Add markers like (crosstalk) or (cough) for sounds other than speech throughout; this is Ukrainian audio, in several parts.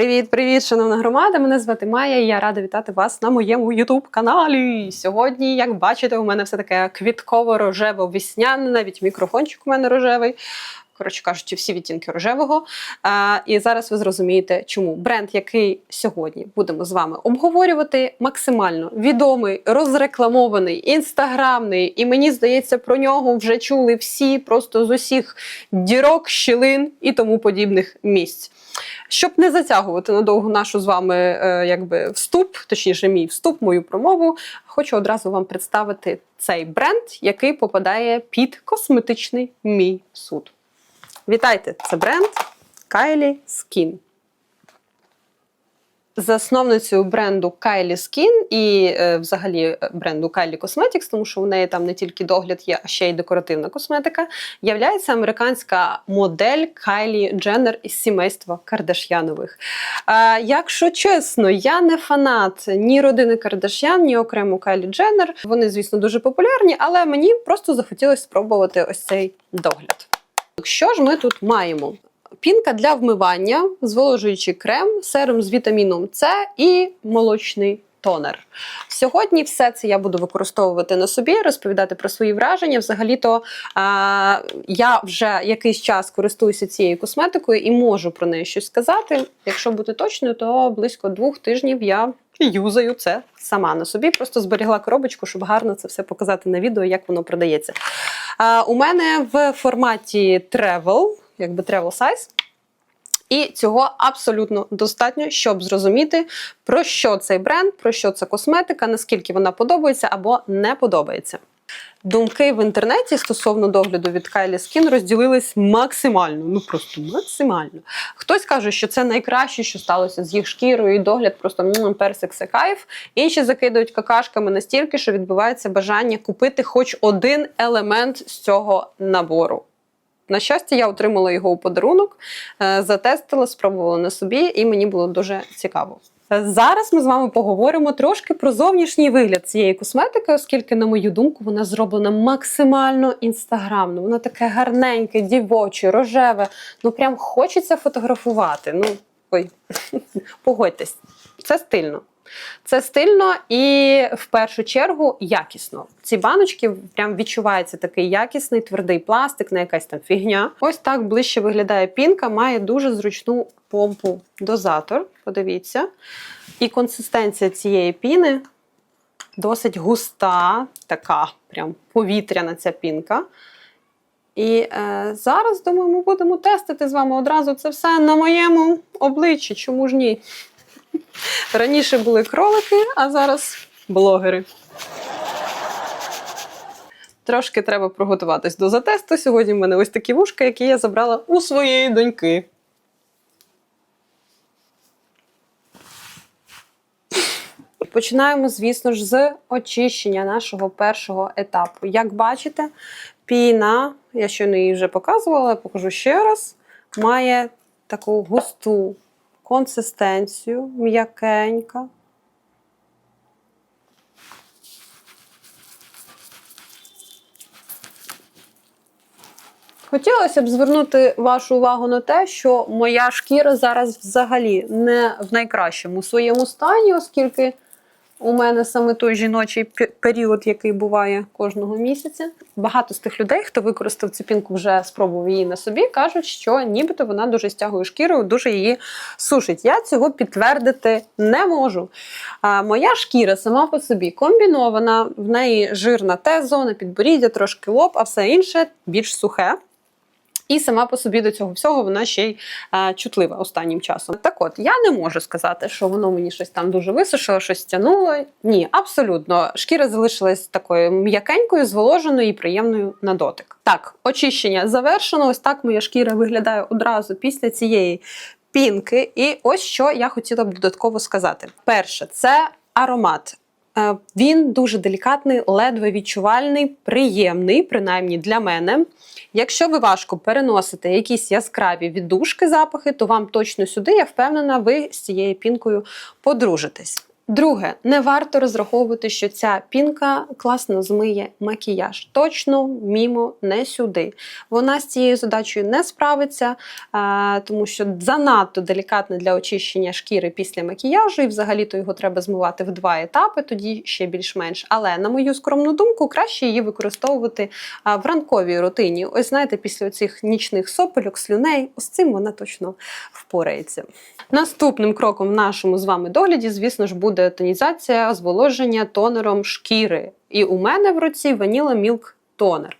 Привіт-привіт, шановна громада! Мене звати Майя, і я рада вітати вас на моєму ютуб-каналі. Сьогодні, як бачите, у мене все таке квітково-рожево-весняне, навіть мікрофончик у мене рожевий. Коротше кажучи, всі відтінки рожевого. А, і зараз ви зрозумієте, чому бренд, який сьогодні будемо з вами обговорювати, максимально відомий, розрекламований, інстаграмний. І мені здається, про нього вже чули всі просто з усіх дірок, щілин і тому подібних місць. Щоб не затягувати надовго нашу з вами е, якби вступ, точніше, мій вступ, мою промову, хочу одразу вам представити цей бренд, який попадає під косметичний мій суд. Вітайте! Це бренд Kylie Skin. Засновницею бренду Kylie Skin і е, взагалі бренду Kylie Cosmetics, тому що в неї там не тільки догляд є, а ще й декоративна косметика, являється американська модель Кайлі Дженнер із сімейства Кардаш'янових. Е, якщо чесно, я не фанат ні родини Кардаш'ян, ні окремо Кайлі Дженнер. Вони, звісно, дуже популярні, але мені просто захотілося спробувати ось цей догляд. Що ж ми тут маємо? Пінка для вмивання, зволожуючий крем, серум з вітаміном С і молочний тонер. Сьогодні все це я буду використовувати на собі, розповідати про свої враження. Взагалі-то я вже якийсь час користуюся цією косметикою і можу про неї щось сказати. Якщо бути точною, то близько двох тижнів я юзаю це сама на собі. Просто зберігла коробочку, щоб гарно це все показати на відео, як воно продається. А, у мене в форматі travel, якби travel size. І цього абсолютно достатньо, щоб зрозуміти, про що цей бренд, про що це косметика, наскільки вона подобається або не подобається. Думки в інтернеті стосовно догляду від Kylie Skin розділились максимально, ну просто максимально. Хтось каже, що це найкраще, що сталося з їх шкірою, і догляд просто м, персик це кайф. Інші закидують какашками настільки, що відбувається бажання купити хоч один елемент з цього набору. На щастя, я отримала його у подарунок, е, затестила, спробувала на собі, і мені було дуже цікаво. Зараз ми з вами поговоримо трошки про зовнішній вигляд цієї косметики, оскільки, на мою думку, вона зроблена максимально інстаграмно. Вона таке гарненьке, дівоче, рожеве. Ну прям хочеться фотографувати. Ну, ой, (laughs) погодьтесь, це стильно. Це стильно і в першу чергу якісно. Ці баночки прям відчувається такий якісний твердий пластик, не якась там фігня. Ось так ближче виглядає пінка, має дуже зручну помпу дозатор. Подивіться. І консистенція цієї піни досить густа, така прям повітряна ця пінка. І е, зараз, думаю, ми будемо тестити з вами одразу це все на моєму обличчі. Чому ж ні? Раніше були кролики, а зараз блогери. Трошки треба приготуватись до затесту. Сьогодні в мене ось такі вушка, які я забрала у своєї доньки. Починаємо, звісно ж, з очищення нашого першого етапу. Як бачите, піна, я щойно її вже показувала, покажу ще раз, має таку густу консистенцію, м'якенька. Хотілося б звернути вашу увагу на те, що моя шкіра зараз взагалі не в найкращому своєму стані, оскільки у мене саме той жіночий період, який буває кожного місяця. Багато з тих людей, хто використав цю пінку, вже спробував її на собі, кажуть, що нібито вона дуже стягує шкіру, дуже її сушить. Я цього підтвердити не можу. А, моя шкіра сама по собі комбінована, в неї жирна Т-зона, підборіддя, трошки лоб, а все інше більш сухе. І сама по собі до цього всього вона ще й е, чутлива останнім часом. Так от, я не можу сказати, що воно мені щось там дуже висушило, щось тягнуло. Ні, абсолютно. Шкіра залишилась такою м'якенькою, зволоженою і приємною на дотик. Так, очищення завершено. Ось так моя шкіра виглядає одразу після цієї пінки. І ось що я хотіла б додатково сказати. Перше, це аромат. Е, Він дуже делікатний, ледве відчувальний, приємний, принаймні для мене. Якщо ви важко переносите якісь яскраві віддушки запахи, то вам точно сюди, я впевнена, ви з цією пінкою подружитесь. Друге, не варто розраховувати, що ця пінка класно змиє макіяж. Точно мімо не сюди. Вона з цією задачею не справиться, тому що занадто делікатне для очищення шкіри після макіяжу, і взагалі-то його треба змивати в два етапи, тоді ще більш-менш. Але на мою скромну думку, краще її використовувати в ранковій рутині. Ось знаєте, після цих нічних сопельок, слюней, ось цим вона точно впорається. Наступним кроком в нашому з вами догляді, звісно ж, буде тонізація, зволоження тонером шкіри. І у мене в руці Vanilla Milk Toner.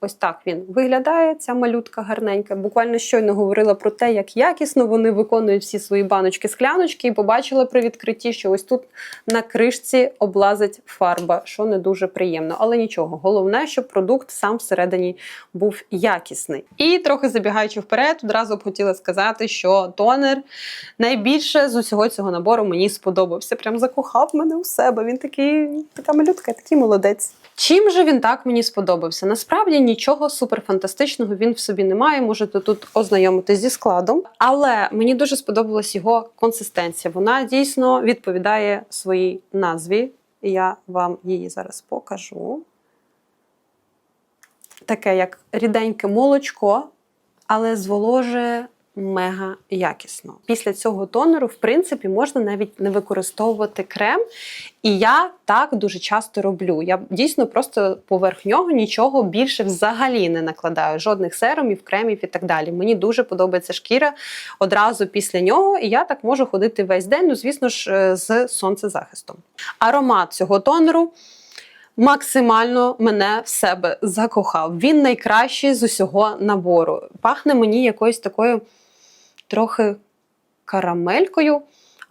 Ось так він виглядає, ця малютка гарненька. Буквально щойно говорила про те, як якісно вони виконують всі свої баночки-скляночки, і побачила при відкритті, що ось тут на кришці облазить фарба, що не дуже приємно. Але нічого, головне, щоб продукт сам всередині був якісний. І трохи забігаючи вперед, одразу б хотіла сказати, що тонер найбільше з усього цього набору мені сподобався. Прям закохав мене у себе. Він такий, така малютка, такий молодець. Чим же він так мені сподобався? Насправді нічого суперфантастичного він в собі не має. Можете тут ознайомитись зі складом. Але мені дуже сподобалась його консистенція. Вона дійсно відповідає своїй назві. Я вам її зараз покажу. Таке, як ріденьке молочко, але зволожує мега якісно. Після цього тонеру, в принципі, можна навіть не використовувати крем. І я так дуже часто роблю. Я дійсно просто поверх нього нічого більше взагалі не накладаю, жодних серумів, кремів і так далі. Мені дуже подобається шкіра одразу після нього, і я так можу ходити весь день, ну, звісно ж, е, з сонцезахистом. Аромат цього тонеру. Максимально мене в себе закохав. Він найкращий з усього набору. Пахне мені якоюсь такою трохи карамелькою,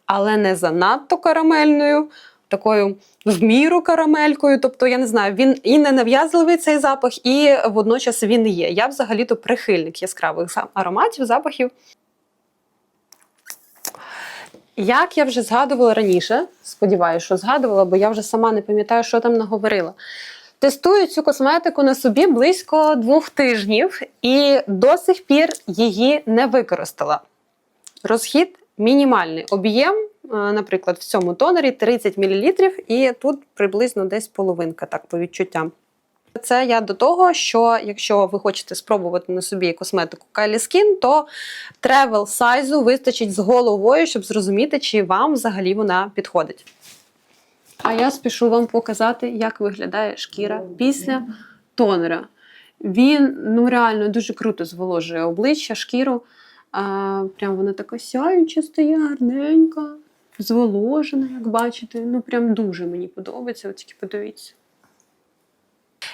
але не занадто карамельною, такою в міру карамелькою. Тобто, я не знаю, він і не нав'язливий цей запах, і водночас він є. Я взагалі-то прихильник яскравих ароматів, запахів. Як я вже згадувала раніше, сподіваюся, що згадувала, бо я вже сама не пам'ятаю, що там наговорила. Тестую цю косметику на собі близько двох тижнів і до сих пір її не використала. Розхід мінімальний. Об'єм, е, наприклад, в цьому тонері 30 мл, і тут приблизно десь половинка, так, по відчуттям. Це я до того, що якщо ви хочете спробувати на собі косметику Kylie Skin, то тревел сайзу вистачить з головою, щоб зрозуміти, чи вам взагалі вона підходить. А я спішу вам показати, як виглядає шкіра після тонера. Він ну реально дуже круто зволожує обличчя, шкіру. А, прям вона така сяюча стає, гарненька, зволожена, як бачите. Ну, прям дуже мені подобається. От тільки подивіться.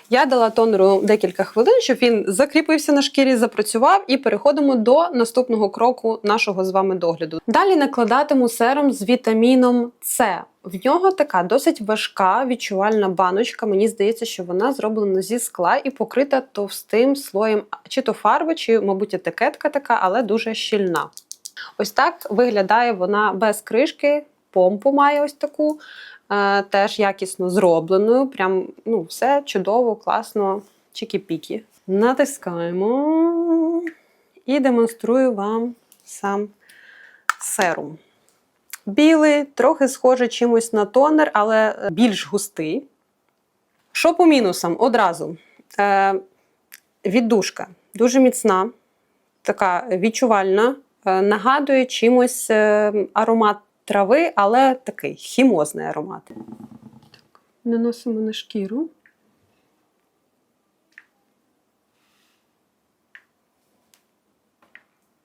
Я дала тонеру декілька хвилин, щоб він закріпився на шкірі, запрацював, і переходимо до наступного кроку нашого з вами догляду. Далі накладатиму серум з вітаміном С. В нього така досить важка відчувальна баночка. Мені здається, що вона зроблена зі скла і покрита товстим слоєм чи то фарби, чи, мабуть, етикетка така, але дуже щільна. Ось так виглядає вона без кришки, помпу має ось таку теж якісно зробленою. Прям ну, все чудово, класно, чікі-пікі. Натискаємо і демонструю вам сам серум. Білий, трохи схожий чимось на тонер, але більш густий. Що по мінусам? Одразу. Е, віддушка дуже міцна, така відчувальна, е, нагадує чимось е, аромат трави, але такий хімозний аромат. Так, наносимо на шкіру.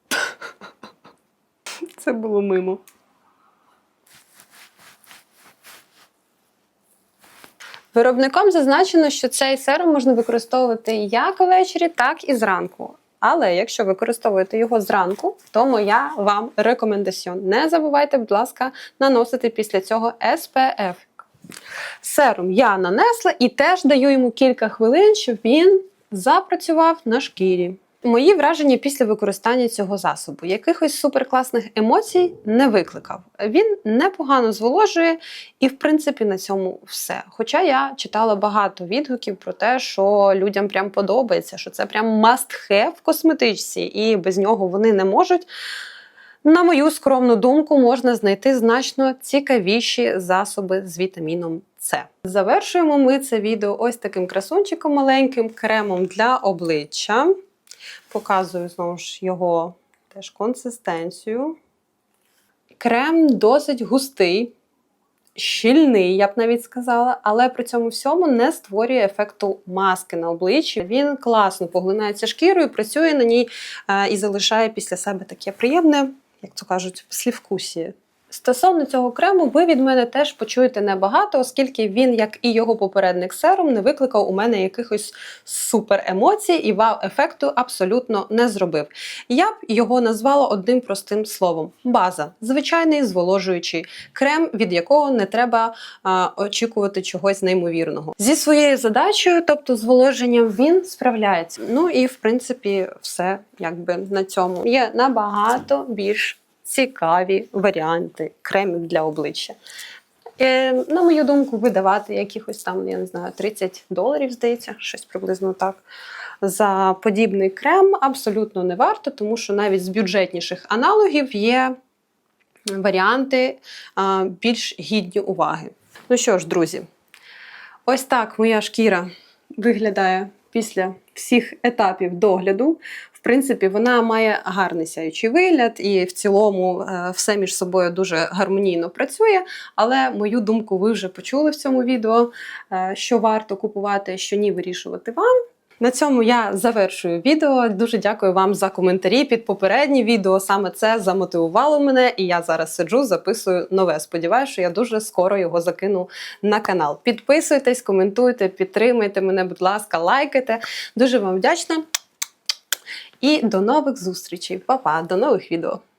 (laughs) Це було мимо. Виробником зазначено, що цей серум можна використовувати як ввечері, так і зранку. Але якщо використовуєте його зранку, то моя вам рекомендаціон. Не забувайте, будь ласка, наносити після цього SPF. Серум я нанесла і теж даю йому кілька хвилин, щоб він запрацював на шкірі. Мої враження після використання цього засобу якихось суперкласних емоцій не викликав. Він непогано зволожує, і в принципі на цьому все. Хоча я читала багато відгуків про те, що людям прям подобається, що це прям must have в косметичці, і без нього вони не можуть. На мою скромну думку, можна знайти значно цікавіші засоби з вітаміном С. Завершуємо ми це відео ось таким красунчиком маленьким кремом для обличчя. Показую знову ж його теж консистенцію. Крем досить густий, щільний, я б навіть сказала, але при цьому всьому не створює ефекту маски на обличчі. Він класно поглинається шкірою, працює на ній е, і залишає після себе таке приємне, як то кажуть, слівкусі. Стосовно цього крему, ви від мене теж почуєте небагато, оскільки він, як і його попередник серум, не викликав у мене якихось супер емоцій і вау-ефекту абсолютно не зробив. Я б його назвала одним простим словом: база, звичайний зволожуючий крем, від якого не треба а, очікувати чогось неймовірного. Зі своєю задачею, тобто зволоженням, він справляється. Ну і в принципі, все якби на цьому є набагато більш цікаві варіанти кремів для обличчя. Е, на мою думку, видавати якихось там, я не знаю, 30 доларів, здається, щось приблизно так. За подібний крем абсолютно не варто, тому що навіть з бюджетніших аналогів є варіанти а, більш гідні уваги. Ну що ж, друзі, ось так моя шкіра виглядає після всіх етапів догляду. В принципі, вона має гарний сяючий вигляд, і в цілому е, все між собою дуже гармонійно працює. Але мою думку ви вже почули в цьому відео, е, що варто купувати, що ні, вирішувати вам. На цьому я завершую відео. Дуже дякую вам за коментарі під попереднє відео. Саме це замотивувало мене, і я зараз сиджу, записую нове. Сподіваюся, що я дуже скоро його закину на канал. Підписуйтесь, коментуйте, підтримуйте мене, будь ласка, лайкайте. Дуже вам вдячна. І до нових зустрічей. Па-па, до нових відео.